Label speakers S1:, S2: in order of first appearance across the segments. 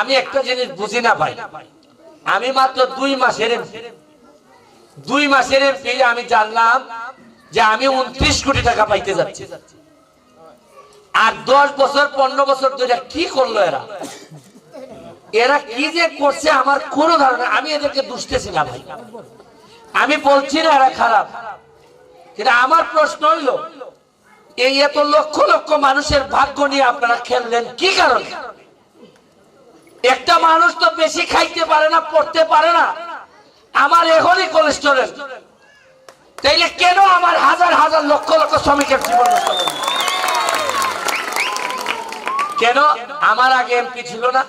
S1: আমি একটা জিনিস বুঝি না ভাই। আমি মাত্র দুই মাসের দুই মাসের এমপি, আমি জানলাম যে আমি উনত্রিশ কোটি টাকা পাইতে যাচ্ছি। আর দশ বছর, পনেরো বছর ধরে কি করল এরা? এরা কি যে করছে আমার কোনো ধারণা আমি এদেরকে দুষতেছি না ভাই। আমি বলছি না এরা খারাপ। কিন্তু আমার প্রশ্ন হইল, এই এত লক্ষ লক্ষ মানুষের ভাগ্য নিয়ে আপনারা খেললেন কি কারণে? একটা মানুষ তো বেশি খাইতে পারে না, পড়তে পারে না। আমার এখনই কোলেস্টোরেল। তাইলে কেন আমার হাজার হাজার লক্ষ লক্ষ শ্রমিকের জীবন? কেন আমার আগে এমপি ছিল না?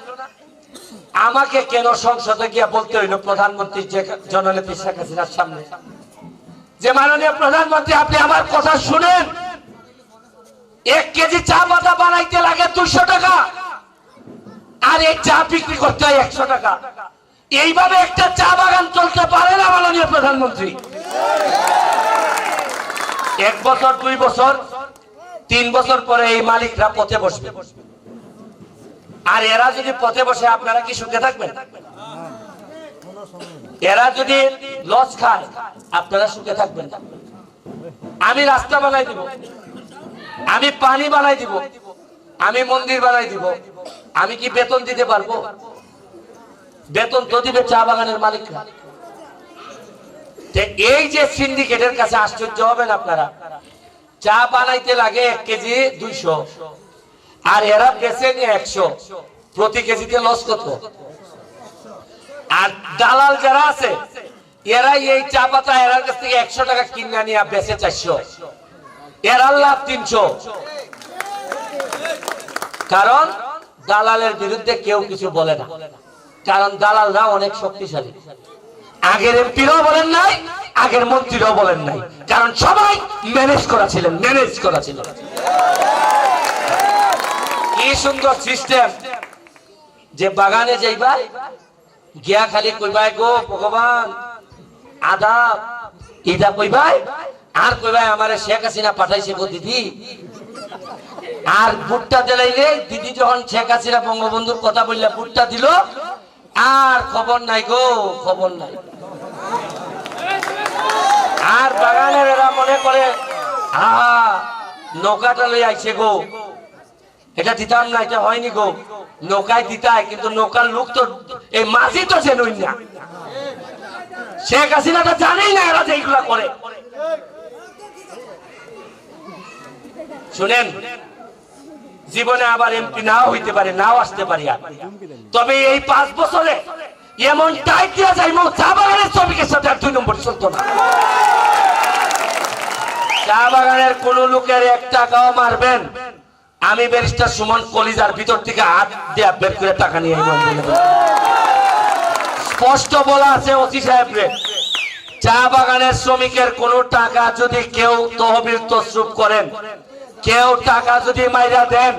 S1: আমাকে কেন সংসদে গিয়ে বলতে হইল প্রধানমন্ত্রী জননেত্রী শেখ হাসিনার সামনে? যে মাননীয় প্রধানমন্ত্রী, আপনি আমার কথা শুনেন। এক কেজি চা পাতা বানাইতে লাগে দুশো টাকা। আর এই চা বিক্রি করতে হয় একশো টাকা। এইভাবে একটা চা বাগান চলতে পারে না, মাননীয় প্রধানমন্ত্রী? এক বছর, দুই বছর, তিন বছর পরে এই মালিকরা পথে বসবে। আর এরা যদি পথে বসে, আপনারা কি সুখে থাকবেন? এরা যদি লস খায়, আপনারা সুখে থাকবেন আমি রাস্তা বানাই দিব, আমি পানি বানাই দিব, আমি মন্দির বানাই দিব আমি কি বেতন দিতে পারব? বেতন তো দিবে চা বাগানের মালিকরা। এই যে সিন্ডিকেটের কাছে আশ্চর্য হবেন আপনারা। চা বানাইতে লাগে এক কেজি দুইশো, আর এরা বেচে নিয়ে একশো। প্রতি কেজিতে লস কত? আর দালাল যারা আছে এরা এই চা পাতা এরার কাছ থেকে একশো টাকা কিনে নিয়ে বেচে চারশো। এরা লাভ তিনশো। কারণ দালালের বিরুদ্ধে কেউ কিছু বলে না। কারণ দালালরা অনেক শক্তিশালী। আগের এমপিরাও বলেন নাই, আগের মন্ত্রীরাও বলেন নাই। কারণ সবাই ম্যানেজ করা ছিলেন, ম্যানেজ করা ছিল কি সুন্দর সিস্টেম। যে বাগানে যাইবা, গিয়া খালি কইবাই, গো ভগবান, আদাব। এটা কইবাই, আর কইবাই, আমারে শেখ হাসিনা পাঠাইছে গো দিদি। আর ভুট্টা দিলাইলে দিদি যখন শেখ হাসিনা বঙ্গবন্ধুর কথা বললে ভুট্টা দিল, আর খবর নাই গো, খবর নাই। আর বাগানের এরা মনে করে, আহা, নৌকাটা লই আইছে গো। এটা দিতাম না, এটা হয়নি গো। নৌকায় দিতায় কিন্তু নৌকার লোক তো, এই মাঝি তো সে নই না। শেখ হাসিনা তো জানেই না এরা যে এইগুলা করে। শুনেন জীবনে আবার এমপি নাও হইতে পারে, নাও আসতে পারি। তবে এই পাঁচ বছরে এমন যাইব চা বাগানের সাথে দুই নম্বর না চা বাগানের কোন লোকের এক টাকাও মারবেন আমি ব্যারিস্টার সুমন কলিজার ভিতর থেকে হাত দিয়ে বের করে টাকা নিয়ে। স্পষ্ট বলা আছে ওসি সাহেবরে চা বাগানের শ্রমিকের কোন টাকা যদি কেউ তহবিল তসরুপ করেন কেউ টাকা যদি মাইরা দেন,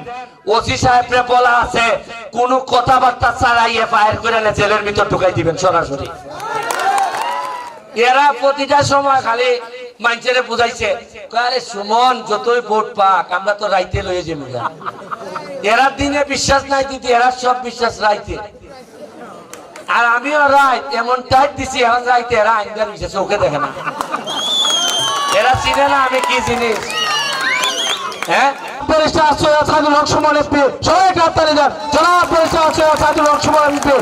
S1: ওসি সাহেবরে বলা আছে, কোন কথাবার্তা ছাড়াই এফআইআর করে এনে জেলের ভিতর ঢুকাই দিবেন সরাসরি। এরা প্রতিটা সময় খালি মানুষের বুঝাইছে আরে সুমন, যতই ভোট পাক, আমরা তো রাইতে লয়ে যাব। এরা দিনে বিশ্বাস নাই দিদি এরা সব বিশ্বাস রাইতে। আর আমিও রাইত, এমন টাইট দিছি, এখন রাইতে এরা আইনদার বিশ্বাস চোখে দেখে না। এরা চিনে না আমি কি জিনিস। হ্যাঁ?
S2: ব্যারিস্টার সৈয়দ সাইদুল হক সুমন এমপি সবাই গ্রেপ্তারে যান জনাব ব্যারিস্টার সৈয়দ সাইদুল হক সুমন এমপি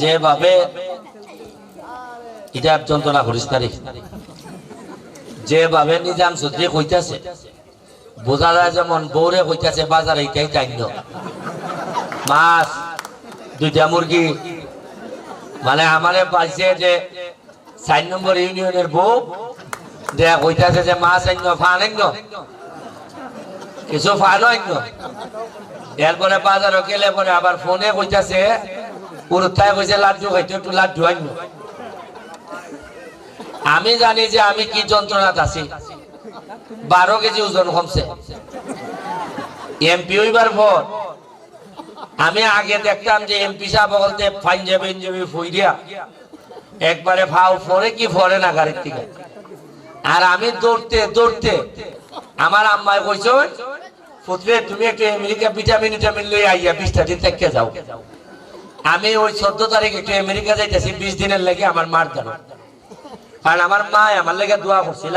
S1: যেভাবে এটা যন্ত্রণা করিস তারি যেভাবে নিজাম সূত্রে কইতাছে বোঝা যায় যেমন বৌরে কইতাছে বাজারে এটাই মাছ দুইটা মুরগি মানে আমারে পাইছে যে চার নম্বর ইউনিয়নের বউ দেয়া কইতাছে যে মাছ আইন্য ফান আইন্য কিছু ফান আইন্য এরপরে বাজারও গেলে পরে আবার ফোনে কইতাছে পুরুত্থায় কইছে, লাড্ডু খাইতে একটু লাড্ডু আইন্য আমি জানি যে আমি কি যন্ত্রণাত আছি। বারো কেজি ওজন কমছে। এমপি হইবার পর আমি আগে দেখতাম যে এমপি সাহেব বলতে পাঞ্জাবি ইঞ্জাবি ফুইরিয়া। একবারে ফাও ফরে কি ফরে না গাড়ির থেকে আর আমি দৌড়তে দৌড়তে আমার আম্মায় কইছ পুত্রে, তুমি একটু আমেরিকা ভিটামিন ভিটামিন লই আইয়া বিশটা দিন থেকে যাও। আমি ওই চোদ্দ তারিখ একটু আমেরিকা যাইতেছি, বিশ দিনের লেগে আমার মার দেন কারণ আমার মা আমার লেগে দোয়া করছিল।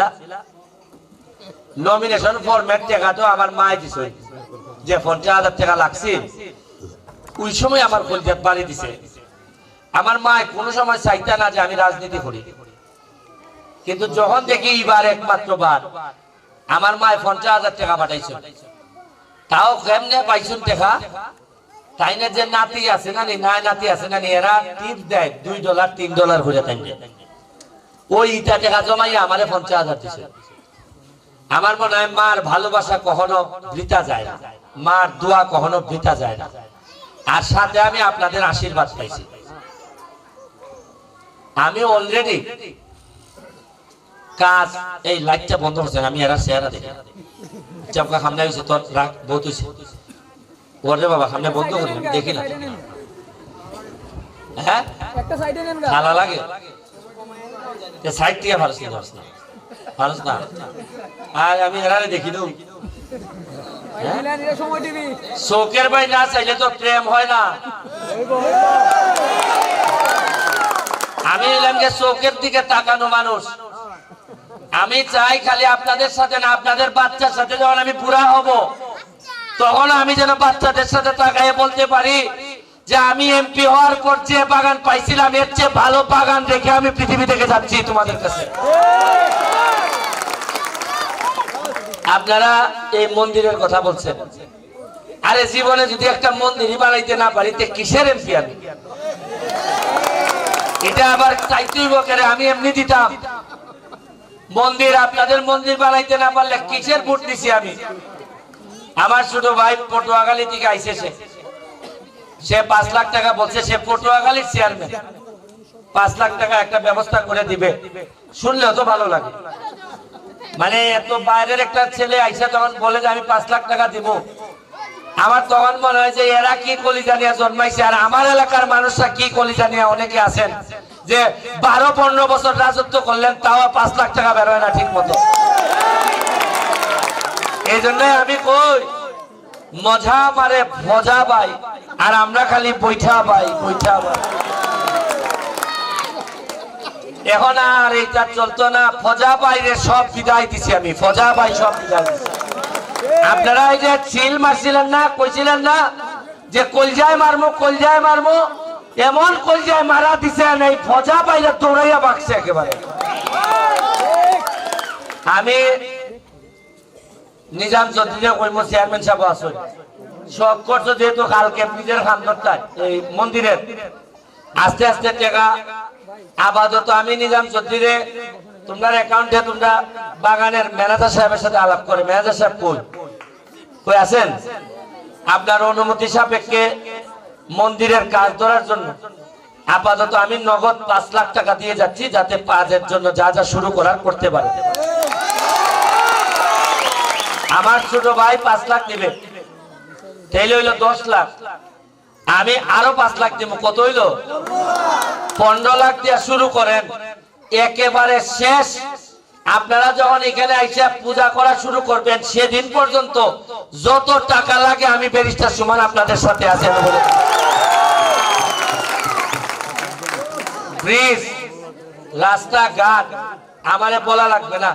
S1: নমিনেশন ফরম্যাট টাকা তো আমার মা দিছে। যে পঞ্চাশ হাজার টাকা লাগছে ওই সময় আমার কলজাত বাড়ি দিছে। আমার মা কোনো সময় চাইতা না যে আমি রাজনীতি করি। কিন্তু যখন দেখি এবার একমাত্র বার, আমার মায় পঞ্চাশ হাজার টাকা পাঠাইছে। তাও কেমনে পাইছুন টাকা? তাই না যে নাতি আছে না নাই নাতি আছে না এরা টিপ দেয়, দুই ডলার, তিন ডলার করে তাই ওই ইটা টাকা জমাই আমারে পঞ্চাশ হাজার দিছে। আমার মনে হয় মার ভালোবাসা কখনো বৃথা যায় না। মার দোয়া কখনো বৃথা যায় না। আর সাথে আমি আপনাদের আশীর্বাদ পাইছি। আমি অলরেডি কাজ এই লাইটটা বন্ধ হচ্ছে আমি এরা চেহারা দেখি। চাপকা সামনে হয়েছে তোর রাখ বহুত হয়েছে ওরে বাবা সামনে বন্ধ করি আমি দেখি না। হ্যাঁ? ভালো লাগে। সাইড থেকে ভারস না ভারস না? আর আমি এরারে দেখি নু শোকের ভাই না চাইলে তো প্রেম হয় না। আমি এলাম যে চোখের দিকে তাকানো মানুষ। আমি চাই খালি আপনাদের সাথে না, আপনাদের বাচ্চার সাথে যখন আমি বুড়া হব, তখন আমি যেন বাচ্চাদের সাথে তাকায় বলতে পারি যে আমি এমপি হওয়ার পর যে বাগান পাইছিলাম, এর চেয়ে ভালো বাগান রেখে আমি পৃথিবী থেকে যাচ্ছি তোমাদের কাছে। আপনারা এই মন্দিরের কথা বলছেন। আরে জীবনে যদি একটা মন্দিরই বানাইতে না পারি, তে কিসের এমপি আমি? এটা আবার চাইতেই বকেরে আমি এমনি দিতাম। মন্দির, আপনাদের মন্দির বানাইতে না পারলে কিসের ভোট দিছি আমি? আমার ছোট ভাই পটুয়াখালী থেকে আইসে সে। সে পাঁচ লাখ টাকা বলছে, সে পটুয়াখালীর চেয়ারম্যান পাঁচ লাখ টাকা একটা ব্যবস্থা করে দিবে। শুনলেও তো ভালো লাগে। মানে এত বাইরের একটা ছেলে আইসা তখন বলে যে আমি পাঁচ লাখ টাকা দিব, আমার তখন মনে হয় যে এরা কি কলিজা নিয়ে জন্মাইছে আর আমার এলাকার মানুষরা কি কলিজা নিয়ে অনেকে আছেন যে বারো, পনেরো বছর রাজত্ব করলেন, তাও পাঁচ লাখ টাকা বেরোয় না ঠিক মতো। এই জন্য আমি কই, মজা মারে, মজা পাই, আর আমরা খালি বৈঠা পাই বৈঠা পাই। এখন আর এইটা চলতো না। ফজা বাইরে সব বিদায় দিছি আমি। ফজা বাই সব বিদায় দিছি। আপনারা এই যে চিল মারছিলেন না, কইছিলেন না যে কলজায় মারমো কলজায় মারমো, এমন কলজায় মারা দিছেন এই ফজা বাইরে দৌড়াইয়া বাকছে একেবারে। আমি নিজাম চৌধুরী কইমো, চেয়ারম্যান সাহেব আসুন শখ করছ যেহেতু কালকে নিজের খানদরটায় এই মন্দিরের। আস্তে আস্তে টাকা আপাতত আমি নিজাম চৌধুরী তোমার অ্যাকাউন্টে তোমরা বাগানের ম্যানেজার সাহেবের সাথে আলাপ করে ম্যানেজার সাহেব কই? কই আছেন? আপনার অনুমতি সাপেক্ষে মন্দিরের কাজ ধরার জন্য। আপাতত আমি নগদ পাঁচ লাখ টাকা দিয়ে যাচ্ছি, যাতে কাজের জন্য যা যা শুরু করার করতে পারে। আমার ছোট ভাই পাঁচ লাখ দিবে তাইলে হইল দশ লাখ। আমি আরও পাঁচ লাখ দিব কত হইল? পনেরো লাখ দিয়ে শুরু করেন। একেবারে শেষ। আপনারা যখন এখানে আইসে পূজা করা শুরু করবেন, সেদিন পর্যন্ত যত টাকা লাগে আমি ব্যারিস্টার সমান আপনাদের সাথে আছেন ব্রিজ রাস্তাঘাট আমারে বলা লাগবে না।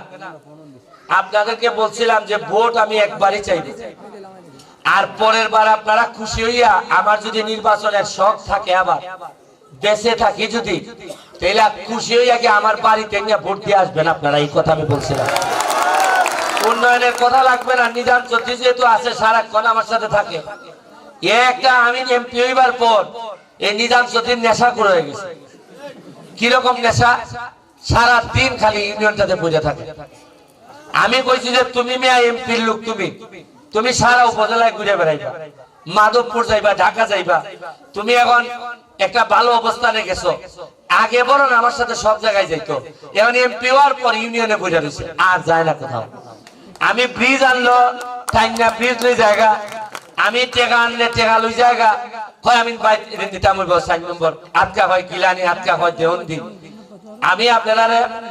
S1: আপনাদেরকে বলছিলাম যে ভোট আমি একবারই চাইব। আর পরের বার আপনারা খুশি হইয়া আমার যদি নির্বাচনের শখ থাকে আবার, দেশে থাকি যদি তাহলে খুশি হইয়া কি আমার বাড়িতে নিয়ে ভোট দিয়ে আসবেন আপনারা? এই কথা আমি বলছিলাম। উন্নয়নের কথা লাগবে না, নিজাম চৌধুরী যেহেতু আছে, সারাক্ষণ আমার সাথে থাকে। একটা আমি এমপি হইবার পর এই নিজাম চৌধুরীর নেশা করে গেছে। কীরকম নেশা? সারা দিন খালি ইউনিয়নটাতে বুঝে থাকে। আমি কইছি যে, তুমি মেয়া এমপির লোক, তুমি। তুমি সারা উপজেলায় ঘুরে বেড়াইবা। মাধবপুর যাইবা, ঢাকা যাইবা। তুমি এখন একটা ভালো অবস্থানে গেছো। আগে বরং আমার সাথে সব জায়গায় যাইতো। এখন এমপি হওয়ার পর ইউনিয়নে বুঝে রয়েছে আর যায় না কোথাও। আমি ব্রিজ আনলো টাইনা ব্রিজ লই জায়গা। আমি টেকা আনলে টেকা লই জায়গা। হয় আমি দিতাম সাইন নম্বর। আটকা হয় কিলানি আটকা হয় দেহন্দি আমি আপনারা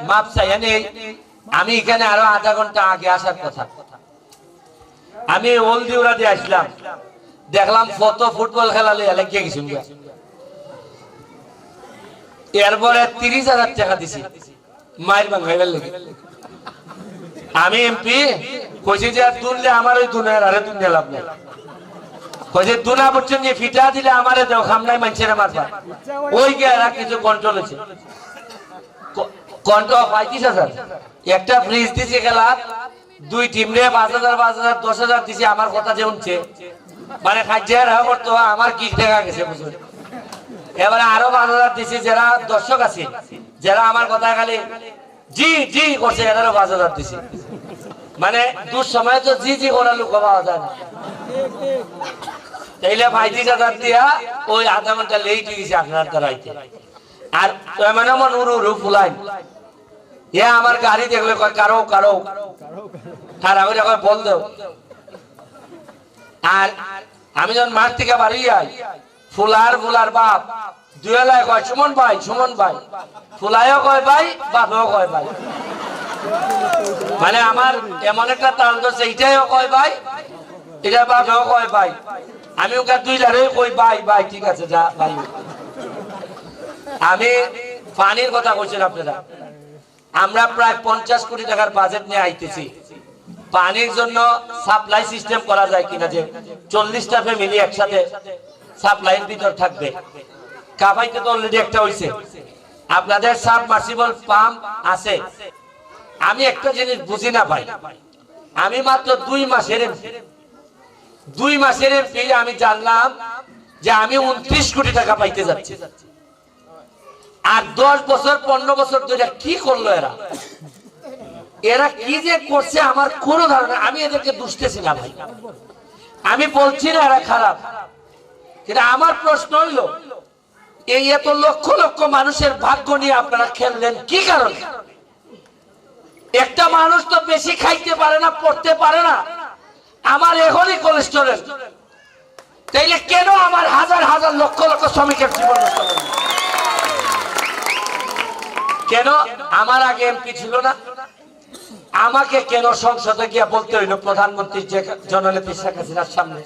S1: মাপ চাই আমি এখানে আরও আধা ঘণ্টা আগে আসার কথা। আমি ওলদিউরা দিয়ে আসলাম। দেখলাম কত ফুটবল খেলা লিয়ে লেগে গেছি এরপরে তিরিশ হাজার টাকা দিছি। মায়ের বাঙ্গাইবার লেগে। আমি এমপি, কইছি যে আর তুললে আমার ওই দুনিয়ার আরে দুনিয়া লাভ নেই। কইছে, দুনা পর্যন্ত ফিটা দিলে আমারে দেও খামনাই মানছে না মারবা ওই গেরা কিছু কন্ট্রোল আছে কন্ট্রোল পঁয়ত্রিশ হাজার একটা ফ্রিজ দিছে গেলা দুই টিম রে পাঁচ হাজার পাঁচ হাজার, দশ হাজার দিছে, আমার কথা যে উঠছে মানে খাদ্যের হওয়া করতো আমার কি দেখা গেছে বুঝুন। এবারে আরও পাঁচ হাজার দিছি, যারা দর্শক আছে যারা আমার কথা খালি জি জি করছে, এদেরও পাঁচ হাজার দিছি। মানে দূর সময় তো জি জি করার লোক পাওয়া যায় না। তাইলে পঁয়ত্রিশ হাজার দিয়া ওই আধা ঘণ্টা লেট গেছে আপনার দ্বারাইতে। আর এমন এমন উড়ু উড়ু ফুলাই এ আমার গাড়ি দেখলে কয়, কারও কারও। আমি কয়, বল দেও আর আমি যখন মাঠ থেকে বাড়ি যাই ফুলার ফুলার বাপ দুয়েলায় কয়, সুমন ভাই সুমন ভাই। ফুলাইও কয়, ভাই, বাপেও কয়, ভাই। মানে আমার এমন একটা তাল ধরছে এইটাইও কয়, ভাই, এটা বাপেও কয়, ভাই। আমি ওকে দুই লারে কই, ভাই ভাই, ঠিক আছে, যা, ভাই। আমি পানির কথা কইছেন আপনারা। আমরা প্রায় পঞ্চাশ কোটি টাকার বাজেট নিয়ে আইতেছি। পানির জন্য সাপ্লাই সিস্টেম করা যায় কিনা যে চল্লিশটা ফ্যামিলি একসাথে সাপ্লাইয়ের ভিতর থাকবে। কাপাইতে তো অলরেডি একটা হইছে। আপনাদের সাবমার্সিবল পাম্প আছে। আমি একটা জিনিস বুঝি না ভাই। আমি মাত্র দুই মাসের দুই মাসের আমি জানলাম যে আমি উনত্রিশ কোটি টাকা পাইতে যাচ্ছি। আর দশ বছর, পনেরো বছর ধরে কি করল এরা? এরা কি যে করছে আমার কোনো ধারণা আমি এদেরকে দুষতেছি না ভাই। আমি বলছি না এরা খারাপ। কিন্তু আমার প্রশ্ন হইল, এই এত লক্ষ লক্ষ মানুষের ভাগ্য নিয়ে আপনারা খেললেন কি কারণে? একটা মানুষ তো বেশি খাইতে পারে না, পড়তে পারে না। আমার এখনই কোলেস্টোরেল। তাইলে কেন আমার হাজার হাজার লক্ষ লক্ষ শ্রমিকের জীবন নষ্ট? কেন? আমার আগে এমপি ছিল না। আমাকে কেন সংসদে গিয়ে বলতে হইল প্রধানমন্ত্রী জননেত্রী শেখ হাসিনার সামনে?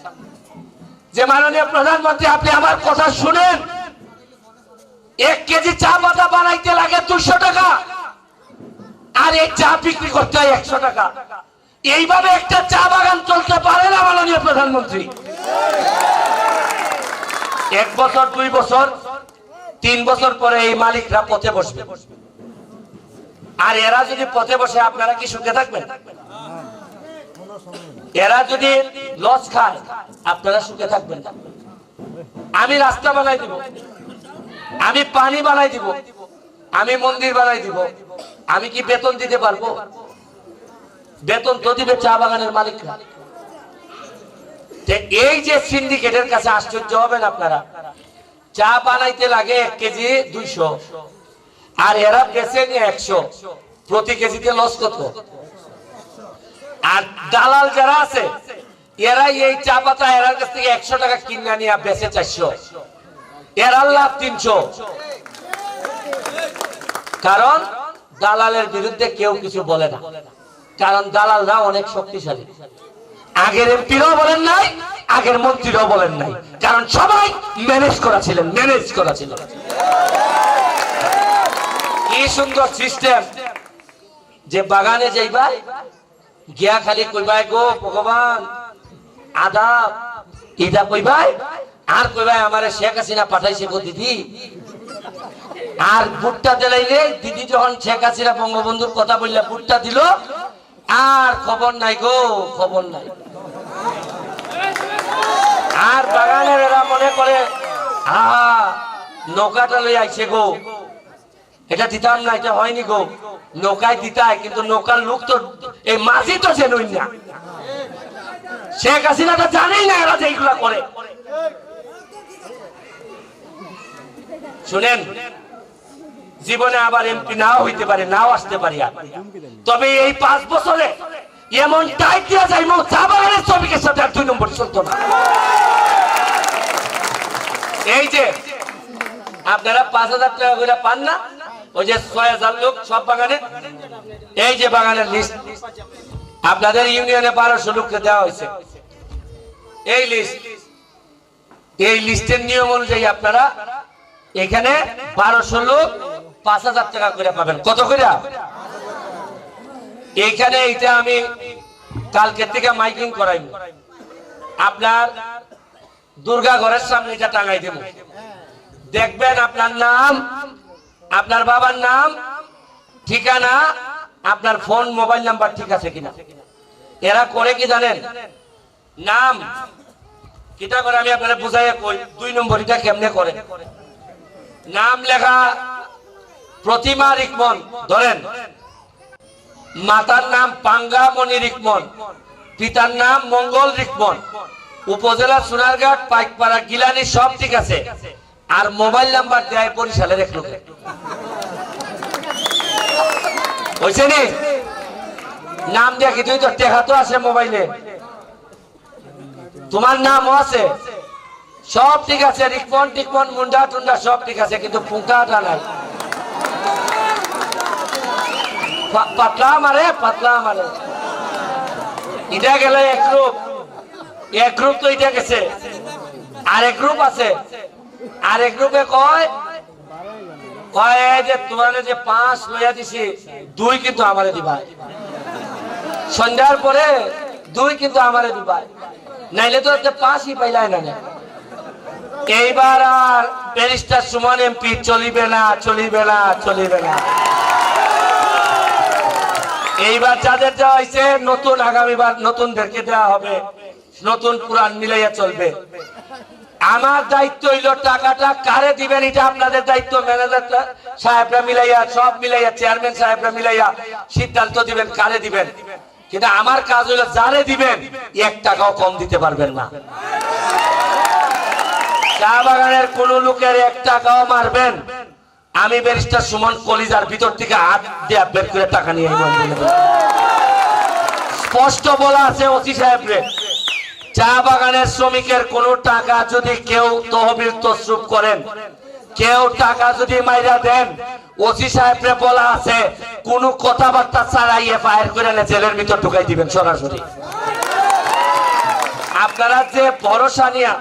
S1: যে মাননীয় প্রধানমন্ত্রী, আপনি আমার কথা শুনেন। এক কেজি চা পাতা বানাইতে লাগে দুশো টাকা। আর এই চা বিক্রি করতে হয় একশো টাকা। এইভাবে একটা চা বাগান চলতে পারে না, মাননীয় প্রধানমন্ত্রী? এক বছর, দুই বছর, তিন বছর পরে এই মালিকরা পথে বসবে বসবে। আর এরা যদি পথে বসে, আপনারা কি সুখে থাকবেন? এরা যদি লস খায়, আপনারা সুখে থাকবেন আমি রাস্তা বানাই দিব, আমি পানি বানাই দিব, আমি মন্দির বানাই দিব, আমি কি বেতন দিতে পারব? বেতন তো দিবে চা বাগানের মালিকরা। এই যে সিন্ডিকেটের কাছে আশ্চর্য হবেন আপনারা। চা বানাইতে লাগে এক কেজি দুইশো। আর এরা বেচে নিয়ে একশো। প্রতি কেজিতে লস কত? আর দালাল যারা আছে এরা এই চা পাতা এরার কাছ থেকে একশো টাকা কিনে নিয়ে বেচে চারশো। এরা লাভ তিনশো। কারণ দালালের বিরুদ্ধে কেউ কিছু বলে না। কারণ দালালরা অনেক শক্তিশালী। আগের এমপিরাও বলেন নাই, আগের মন্ত্রীরাও বলেন নাই। কারণ সবাই ম্যানেজ করা ছিলেন ম্যানেজ করা ছিল কি সুন্দর সিস্টেম যে বাগানে যাইবা, গিয়া খালি কইবাই, গো ভগবান, আদাব। এটা কইবাই, আর কইবাই, আমারে শেখ হাসিনা পাঠাইছে গো দিদি। আর ভুট্টা দিলাইলে দিদি যখন শেখ হাসিনা বঙ্গবন্ধুর কথা বললে, ভুট্টা দিল, আর খবর নাই গো, খবর নাই। আর বাগানের এরা মনে করে, আহা, নৌকাটা লই আইছে গো। এটা দিতাম না, এটা হয়নি গো। নৌকায় দিতায় কিন্তু নৌকার লোক তো এই মাঝি তো সে নই না। শেখ হাসিনা তো জানেই না এরা যে এইগুলা করে। শুনেন, জীবনে আবার এমপি নাও হইতে পারে, নাও আসতে পারি। তবে এই পাঁচ বছরে এমন টাইট দেওয়া যায়, মো চা বাগানের সাথে দুই নম্বর না। এই যে আপনারা পাঁচ হাজার টাকা করে পান না? ওই যে ছয় হাজার লোক সব বাগানে। এই যে বাগানের লিস্ট আপনাদের ইউনিয়নে বারোশো লোককে দেওয়া হয়েছে। এই লিস্ট এই লিস্টের নিয়ম অনুযায়ী আপনারা এখানে বারোশো লোক পাঁচ হাজার টাকা করে পাবেন। কত করে? এইখানে এইটা আমি কালকে থেকে মাইকিং করাইব। আপনার দুর্গা ঘরের সামনে এটা টাঙাই দেব। দেখবেন আপনার নাম, আপনার বাবার নাম, ঠিকানা, আপনার ফোন, মোবাইল নাম্বার ঠিক আছে কিনা? এরা করে কি জানেন? নাম। কিটা করে আমি আপনারা বুঝাই কই, দুই নম্বর এটা কেমনে করে? নাম লেখা প্রতিমা রিকমন, ধরেন। মাতার নাম পাঙ্গা মণি রিকমন, পিতার নাম মঙ্গল রিকমন। উপজেলা সোনারঘাট, পাইকপাড়া, গিলানি, সব ঠিক আছে। আর মোবাইল নাম্বার দেয় বরিশালের এক লোকে। হয়েছে নি? নাম দেখি তুই তো টেকা তো আছে মোবাইলে? তোমার নামও আছে। সব ঠিক আছে রিকমন টিকমন মুন্ডা, টুন্ডা, সব ঠিক আছে, কিন্তু পুঙ্কাটা নাই। পাতলা মারে পাতলা মারে। এটা গেলে এক গ্রুপ এক গ্রুপ তো এটা গেছে। আর এক গ্রুপ আছে। আর এক কয়? যে তোমার যে পাঁচ লইয়া দিছি, দুই কিন্তু আমারে দিবা। সন্ধ্যার পরে দুই কিন্তু আমারে দিবা। নাইলে তো পাঁচই পাইলাই না এইবার আর ব্যারিস্টার সুমন এমপি চলিবে না চলিবে না চলিবে না। এইবার যাদের দেওয়া হয়েছে নতুন আগামীবার নতুনদেরকে দেওয়া হবে। নতুন পুরাণ মিলাইয়া চলবে। আমার দায়িত্ব হইল টাকাটা কারে দিবেন, এটা আপনাদের দায়িত্ব ম্যানেজার সাহেবরা মিলাইয়া, সব মিলাইয়া, চেয়ারম্যান সাহেবরা মিলাইয়া সিদ্ধান্ত দিবেন কারে দিবেন। কিন্তু আমার কাজ হইল যারে দিবেন, এক টাকাও কম দিতে পারবেন না। চা বাগানের কোন লোকের এক টাকাও মারবেন। আমি ব্যারিস্টার সুমন কলিজার ভিতর থেকে হাত দিয়ে বের করে টাকা নিয়ে। স্পষ্ট বলা আছে ওসি সাহেব রে চা বাগানের শ্রমিকের কোন টাকা যদি কেউ তহবিল তসরুপ করেন, কেউ টাকা যদি মাইরা দেন, ওসি সাহেব রে বলা আছে, কোন কথাবার্তা ছাড়াই এফআইআর করে এনে জেলের ভিতর ঢুকাই দিবেন সরাসরি। আপনারা যে ভরসা নিয়ে,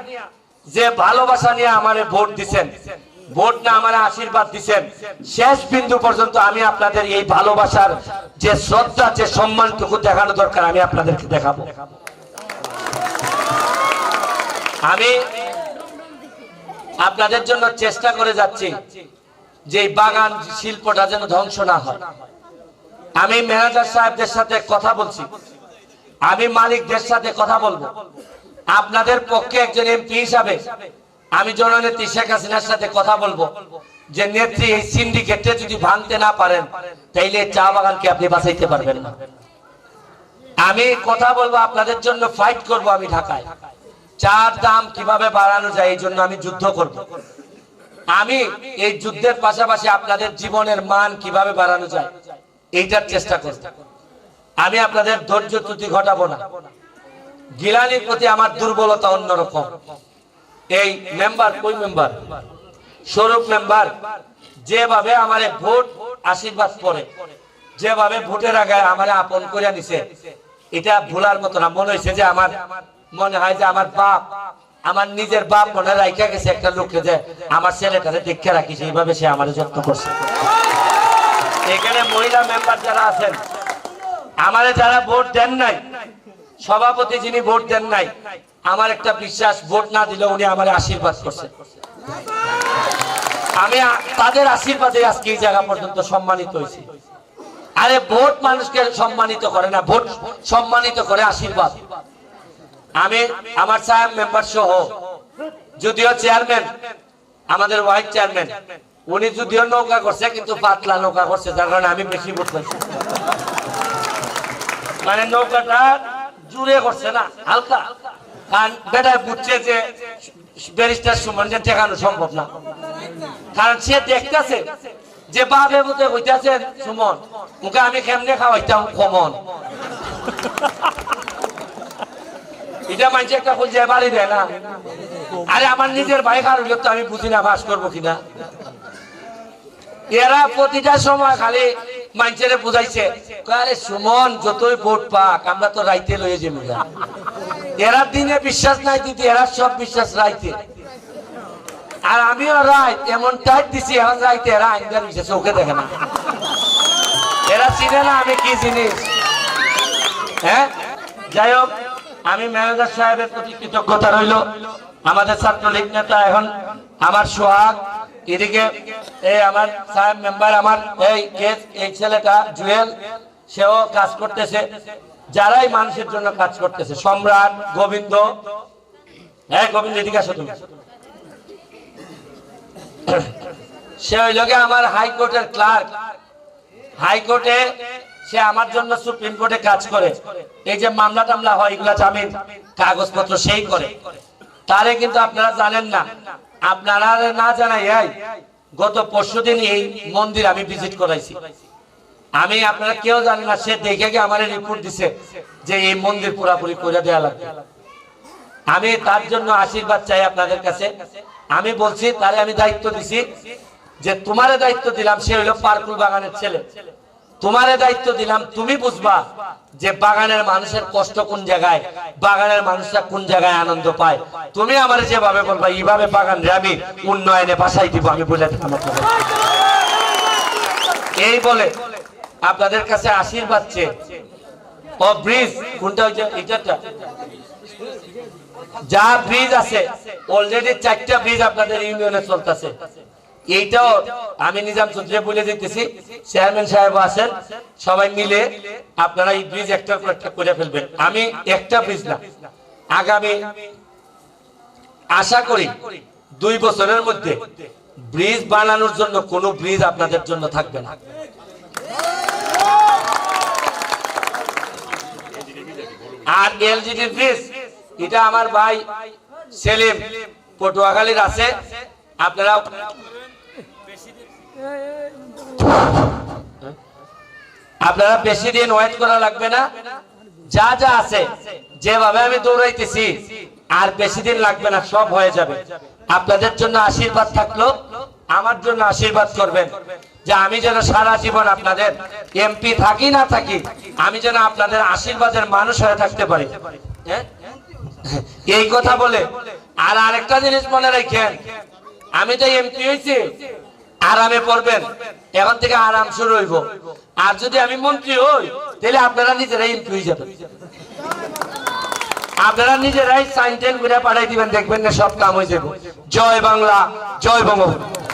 S1: যে ভালোবাসা নিয়ে আমারে ভোট দিছেন, ভোট না আমার আশীর্বাদ দিছেন, শেষ বিন্দু পর্যন্ত আমি আপনাদের এই ভালোবাসার যে শ্রদ্ধা, যে সম্মানটুকু দেখানো দরকার, আমি আপনাদেরকে দেখাবো। আমি আপনাদের জন্য চেষ্টা করে যাচ্ছি যে বাগান শিল্পটা যেন ধ্বংস না হয়। আমি ম্যানেজার সাহেবদের সাথে কথা বলছি। আমি মালিকদের সাথে কথা বলব। আপনাদের পক্ষে একজন এমপি হিসাবে আমি জননেত্রী শেখ হাসিনার সাথে কথা বলব। যে নেত্রী এই সিন্ডিকেটে যদি ভাঙতে না পারেন, তাইলে চা বাগানকে আপনি বাঁচাইতে পারবেন না। আমি কথা বলব, আপনাদের জন্য ফাইট করব আমি ঢাকায়। চার দাম কীভাবে বাড়ানো যায়, এই জন্য আমি যুদ্ধ করব। আমি এই যুদ্ধের পাশাপাশি আপনাদের জীবনের মান কীভাবে বাড়ানো যায়, এইটার চেষ্টা করব। আমি আপনাদের ধৈর্য ত্রুটি ঘটাবো না। গিলানির প্রতি আমার দুর্বলতা অন্যরকম। এই মেম্বার, কই মেম্বার? স্বরূপ মেম্বার, যেভাবে আমার ভোট আশীর্বাদ করে যেভাবে ভোটের আগে আমার আপন করে নিছে, এটা ভুলার মতো না। মনে হয়েছে যে আমার মনে হয় যে আমার বাপ, আমার নিজের বাপ মনে রাইখা গেছে একটা লোককে যে আমার ছেলেটারে দেখে রাখিস এইভাবে সে আমার যত্ন করছে। এখানে মহিলা মেম্বার যারা আছেন, আমারে যারা ভোট দেন নাই, সভাপতি যিনি ভোট দেন নাই, আমার একটা বিশ্বাস, ভোট না দিলে উনি আমার আশীর্বাদ করছেন আমি তাদের আশীর্বাদে আজকে এই জায়গা পর্যন্ত সম্মানিত হয়েছি। আরে ভোট মানুষকে সম্মানিত করে না, ভোট সম্মানিত করে আশীর্বাদ। আমি, আমার সাহেব মেম্বার সহ, যদিও চেয়ারম্যান আমাদের ওয়াইস চেয়ারম্যান উনি যদিও নৌকা করছে, কিন্তু পাতলা নৌকা করছে, যার কারণে আমি বেশি ভোট মানে নৌকাটা জুড়ে করছে না, হালকা। কারণ বেটায় বুঝছে যে ব্যারিস্টার সুমন যে ঠেকানো সম্ভব না। কারণ সে দেখতেছে যে বাবে বুঝে হইতেছে সুমন মুখে আমি কেমনে খাওয়াইতাম, কমন। এটা মানছে একটা খুঁজে বাড়ি দেয় না। আরে আমার নিজের ভাই কারণ তো আমি বুঝি না বাস করব কিনা। এরা প্রতিটা সময় খালি মানুষের বুঝাইছে। আরে সুমন, যতই ভোট পাক, আমরা তো রাইতে লয়ে যাব। এরা দিনে বিশ্বাস নাই দিদি এরা সব বিশ্বাস রাইতে। আর আমিও রাই এমন টাইট দিছি, এখন রাইতে এরা আইনদার বিশ্বাস চোখে দেখে না। এরা চিনে না আমি কি জিনিস। হ্যাঁ? যাই হোক আমি ম্যানেজার সাহেবের প্রতি কৃতজ্ঞতা রইল। আমাদের ছাত্রলীগ নেতা এখন আমার সোহাগ, এদিকে এই আমার সাহেব মেম্বার আমার, এই কেস, এই ছেলেটা জুয়েল, সেও কাজ করতেছে। যারাই মানুষের জন্য কাজ করতেছে, সম্রাট, গোবিন্দ। হ্যাঁ গোবিন্দ, এদিকে আসো তুমি। সে হইল আমার হাইকোর্টের ক্লার্ক। হাইকোর্টে সে আমার জন্য সুপ্রিম কোর্টে কাজ করে। এই যে মামলা টামলা হয়, এগুলা জামিন কাগজপত্র সেই করে। তারে কিন্তু আপনারা জানেন না। আপনারা না জানাই গত পরশুদিন এই মন্দির আমি ভিজিট করাইছি। আমি আপনারা কেউ জানেন না, সে দেখে গিয়ে আমার রিপোর্ট দিছে যে এই মন্দির পুরাপুরি করে দেওয়া লাগবে। আমি তার জন্য আশীর্বাদ চাই আপনাদের কাছে। আমি বলছি, তারে আমি দায়িত্ব দিছি যে তোমারে দায়িত্ব দিলাম, সে হইল পার্কুল বাগানের ছেলে। তোমারে দায়িত্ব দিলাম, তুমি বুঝবা যে বাগানের মানুষের কষ্ট কোন জায়গায়, বাগানের মানুষরা কোন জায়গায় আনন্দ পায়। তুমি আমার যেভাবে বলবা, এইভাবে বাগান আমি উন্নয়নে বাসাই দিব, আমি বলে এই বলে আপনাদের কাছে আশীর্বাদ চেয়ে, ও ব্রিজ, কোনটা হচ্ছে এইটা যা ব্রিজ আছে অলরেডি চারটা ব্রিজ আপনাদের ইউনিয়নে চলতেছে। এইটাও আমি নিজাম চৌধুরী বলে দিতেছি, চেয়ারম্যান সাহেব আছেন, সবাই মিলে আপনারা এই ব্রিজ একটার পর একটা করে ফেলবেন। আমি একটা ব্রিজ না, আগামী আশা করি দুই বছরের মধ্যে ব্রিজ বানানোর জন্য কোনো ব্রিজ আপনাদের জন্য থাকবে না। আর এলজিডি ব্রিজ এটা আমার ভাই সেলিম, পটুয়াখালীর আছে আপনারা আপনারা বেশি দিন ওয়েট করা লাগবে না। যা যা আছে, যেভাবে আমি দৌড়াইতেছি, আর বেশি দিন লাগবে না, সব হয়ে যাবে। আপনাদের জন্য আশীর্বাদ থাকল, আমার জন্য আশীর্বাদ করবেন যে আমি যেন সারা জীবন আপনাদের এমপি থাকি না থাকি, আমি যেন আপনাদের আশীর্বাদের মানুষ হয়ে থাকতে পারি। হ্যাঁ? এই কথা বলে, আর আরেকটা জিনিস মনে রাখেন, আমি তো এমপি হয়েছি আরামে পড়বেন। এখন থেকে আরাম শুরু হইব। আর যদি আমি মন্ত্রী হই, তাহলে আপনারা নিজেরাই এমপি হয়ে যাবেন। আপনারা নিজেরাই সাইন টেন করে পাঠাই দিবেন, দেখবেন না সব কাম হয়ে যাবে জয় বাংলা, জয় বঙ্গবন্ধু।